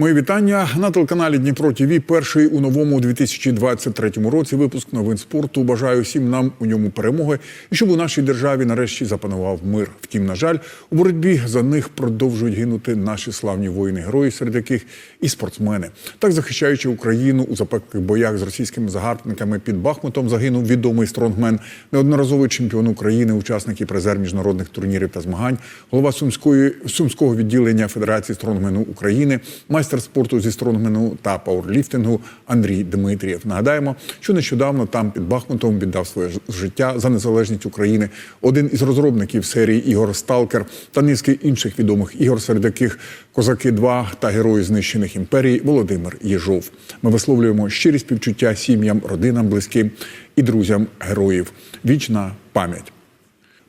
Мої вітання на телеканалі Дніпро ТВ. Перший у новому 2023 році випуск новин спорту. Бажаю всім нам у ньому перемоги і щоб у нашій державі нарешті запанував мир. Втім, на жаль, у боротьбі за них продовжують гинути наші славні воїни-герої, серед яких і спортсмени. Так захищаючи Україну у запеклих боях з російськими загарбниками під Бахмутом, загинув відомий стронгмен, неодноразовий чемпіон України, учасник і призер міжнародних турнірів та змагань, голова сумської сумського відділення Федерації стронгмену України, майстер спорту зі стронгмену та пауерліфтингу Андрій Дмитрієв. Нагадаємо, що нещодавно там під Бахмутом віддав своє життя за незалежність України. Один із розробників серії ігор Сталкер та низки інших відомих ігор, серед яких Козаки 2 та Герої знищених імперій Володимир Єжов. Ми висловлюємо щирі співчуття сім'ям, родинам, близьким і друзям героїв. Вічна пам'ять.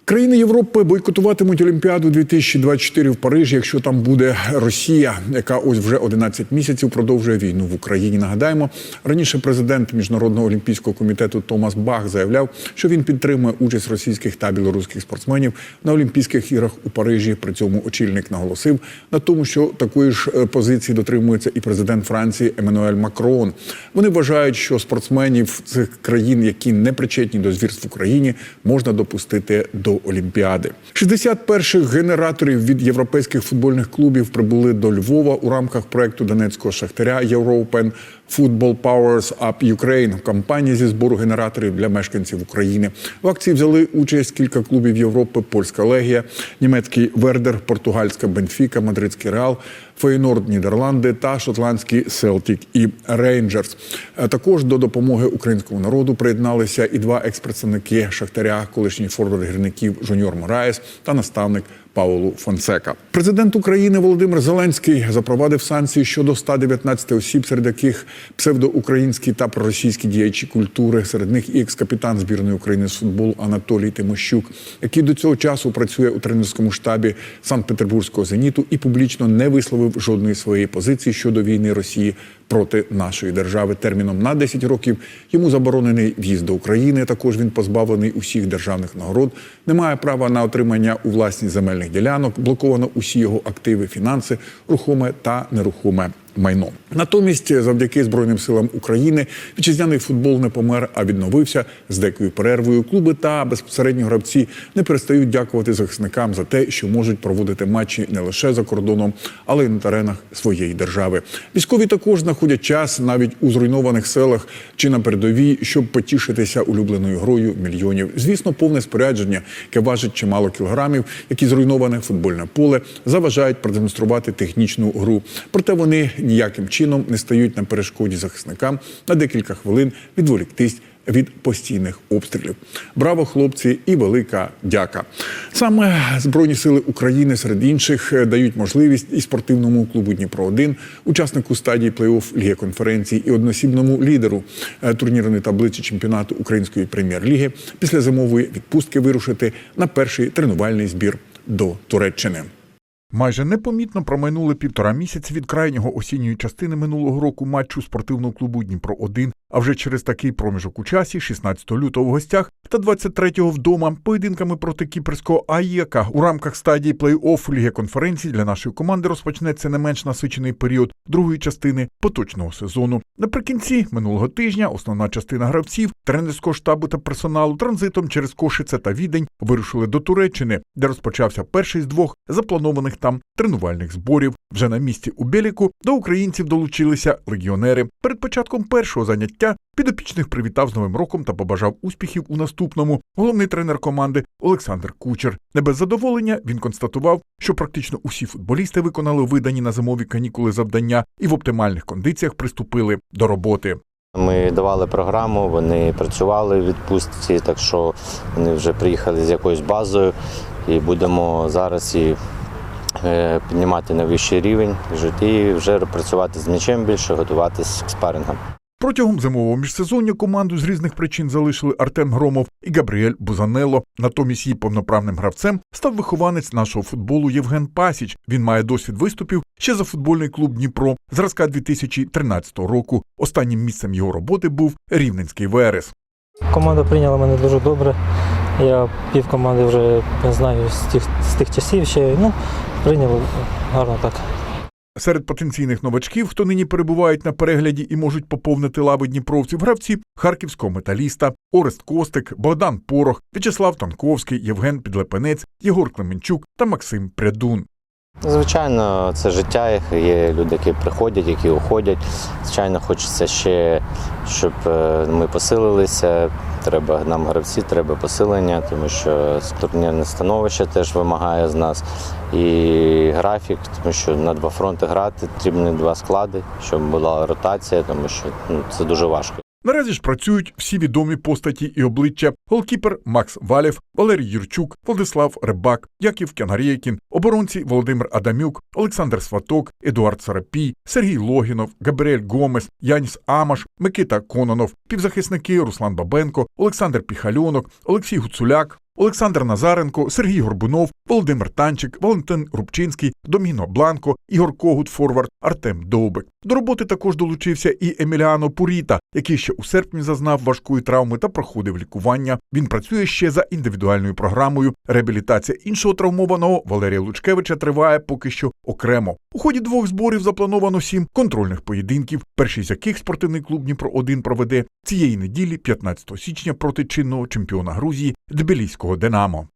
Країни Європи бойкотуватимуть Олімпіаду 2024 в Парижі, якщо там буде Росія, яка ось вже 11 місяців продовжує війну в Україні. Нагадаємо, раніше президент міжнародного олімпійського комітету Томас Бах заявляв, що він підтримує участь російських та білоруських спортсменів на Олімпійських іграх у Парижі. При цьому очільник наголосив на тому, що такої ж е, позиції дотримується і президент Франції Еммануель Макрон. Вони вважають, що спортсменів цих країн, які не причетні до звірств в Україні, можна допустити до Олімпіади. 60 перших генераторів від європейських футбольних клубів прибули до Львова у рамках проекту донецького шахтаря European Football Powers Up Ukraine – кампанії зі збору генераторів для мешканців України. В акції взяли участь кілька клубів Європи: польська легія, німецький Вердер, португальська Бенфіка, мадридський Реал. Фейнорд Нідерланди та шотландські Селтік і Рейнджерс. Е, Також до допомоги українському народу приєдналися і два експредставники Шахтаря, колишній форвард гірників Жуніор Мораєс та наставник Паулу Фонсека. Президент України Володимир Зеленський запровадив санкції щодо 119 осіб, серед яких псевдоукраїнські та проросійські діячі культури. Серед них і екс-капітан збірної України з футболу Анатолій Тимощук, який до цього часу працює у тренерському штабі Санкт-Петербурзького зеніту і публічно не висловив жодної своєї позиції щодо війни Росії проти нашої держави. Терміном на 10 років йому заборонений в'їзд до України. Також він позбавлений усіх державних нагород, не має права на отримання у власність земельних ділянок, блоковано усі його активи, фінанси, рухоме та нерухоме. Майно натомість, завдяки Збройним силам України, вітчизняний футбол не помер, а відновився з декою перервою. Клуби та безпосередньо гравці не перестають дякувати захисникам за те, що можуть проводити матчі не лише за кордоном, але й на теренах своєї держави. Військові також знаходять час навіть у зруйнованих селах чи на передовій, щоб потішитися улюбленою грою мільйонів. Звісно, повне спорядження, яке важить чимало кілограмів, як і зруйноване футбольне поле, заважають продемонструвати технічну гру. Проте вони ніяким чином не стають на перешкоді захисникам на декілька хвилин відволіктись від постійних обстрілів. Браво, хлопці, і велика дяка. Саме Збройні сили України серед інших е, дають можливість і спортивному клубу Дніпро 1 учаснику стадії плей-офф Ліги конференції і односібному лідеру е, турнірної таблиці чемпіонату Української прем'єр-ліги після зимової відпустки вирушити на перший тренувальний збір до Туреччини. Майже непомітно промайнули півтора місяці від крайнього осінньої частини минулого року матчу спортивного клубу Дніпро 1 а вже через такий проміжок у часі, 16 лютого в гостях та 23-го вдома, поєдинками проти кіпрського АЄКа у рамках стадії плей-офф Ліги конференції для нашої команди розпочнеться не менш насичений період другої частини поточного сезону. Наприкінці минулого тижня основна частина гравців, тренерського штабу та персоналу транзитом через Кошице та Відень вирушили до Туреччини, де розпочався перший з двох запланованих там тренувальних зборів. Вже на місці у Беліку до українців долучилися легіонери. Перед початком першого заняття підопічних привітав з новим роком та побажав успіхів у наступному. Головний тренер команди Олександр Кучер. Не без задоволення він констатував, що практично усі футболісти виконали видані на зимові канікули завдання і в оптимальних кондиціях приступили до роботи. Ми давали програму, вони працювали в відпустці, так що вони вже приїхали з якоюсь базою і будемо зараз і піднімати на вищий рівень і вже працювати з м'ячем більше, готуватися к спарингам. Протягом зимового міжсезоння команду з різних причин залишили Артем Громов і Габріель Бузанелло. Натомість її повноправним гравцем став вихованець нашого футболу Євген Пасіч. Він має досвід виступів ще за футбольний клуб Дніпро зразка 2013 року. Останнім місцем його роботи був Рівненський Верес. Команда прийняла мене дуже добре. Я пів команди вже не знаю з тих, з тих часів ще. Ну, прийняли гарно так. Серед потенційних новачків, хто нині перебувають на перегляді і можуть поповнити лави дніпровців, гравці харківського металіста, Орест Костик, Богдан Порох, В'ячеслав Танковський, Євген Підлепенець, Єгор Клеменчук та Максим Прядун. Звичайно, це життя їх. Є люди, які приходять, які уходять. Звичайно, хочеться ще, щоб е, ми посилилися. Треба нам гравці, треба посилення, тому що турнірне становище теж вимагає з нас. І графік, тому що на два фронти грати потрібні два склади, щоб була ротація, тому що ну, це дуже важко. Наразі ж працюють всі відомі постаті і обличчя: голкіпер Макс Валєв, Валерій Юрчук, Владислав Рибак, Яків Кянгарєкін, оборонці Володимир Адамюк, Олександр Сваток, Едуард Сарапій, Сергій Логінов, Габріель Гомес, Яніс Амаш, Микита Кононов, півзахисники Руслан Бабенко, Олександр Піхальонок, Олексій Гуцуляк. Олександр Назаренко, Сергій Горбунов, Володимир Танчик, Валентин Рубчинський, Доміно Бланко, Ігор Когут, Форвард, Артем Довбик. До роботи також долучився і Еміліано Пуріта, який ще у серпні зазнав важкої травми та проходив лікування. Він працює ще за індивідуальною програмою. Реабілітація іншого травмованого Валерія Лучкевича триває поки що окремо. У ході двох зборів заплановано сім контрольних поєдинків, перший з яких спортивний клуб Дніпро 1 проведе цієї неділі, 15 січня, проти чинного чемпіона Грузії Тбіліського Динамо.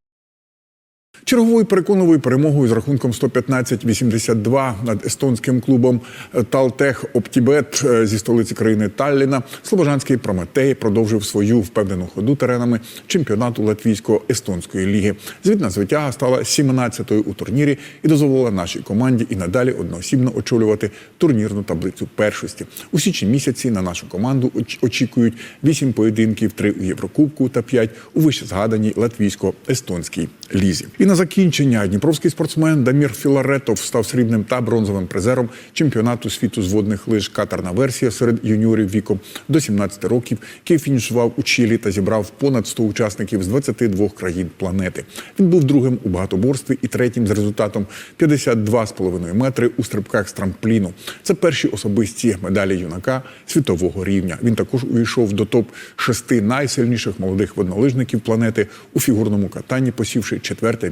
Черговою переконливою перемогою з рахунком 115-82 над естонським клубом Талтех Оптібет е, зі столиці країни Талліна Слобожанський Прометей продовжив свою впевнену ходу теренами чемпіонату Латвійсько-естонської ліги. Звітна звитяга стала 17-ю у турнірі і дозволила нашій команді і надалі одноосібно очолювати турнірну таблицю першості. У січні місяці на нашу команду оч- очікують 8 поєдинків, 3 у Єврокубку та 5 у вищезгаданій латвійсько-естонській лізі. На закінчення дніпровський спортсмен Дамір Філаретов став срібним та бронзовим призером чемпіонату світу з водних лиж катерна версія серед юніорів віком до 17 років, який фінішував у Чилі та зібрав понад 100 учасників з 22 країн планети. Він був другим у багатоборстві і третім з результатом 52,5 метри у стрибках з трампліну. Це перші особисті медалі юнака світового рівня. Він також увійшов до топ 6 найсильніших молодих воднолижників планети у фігурному катанні, посівши четверте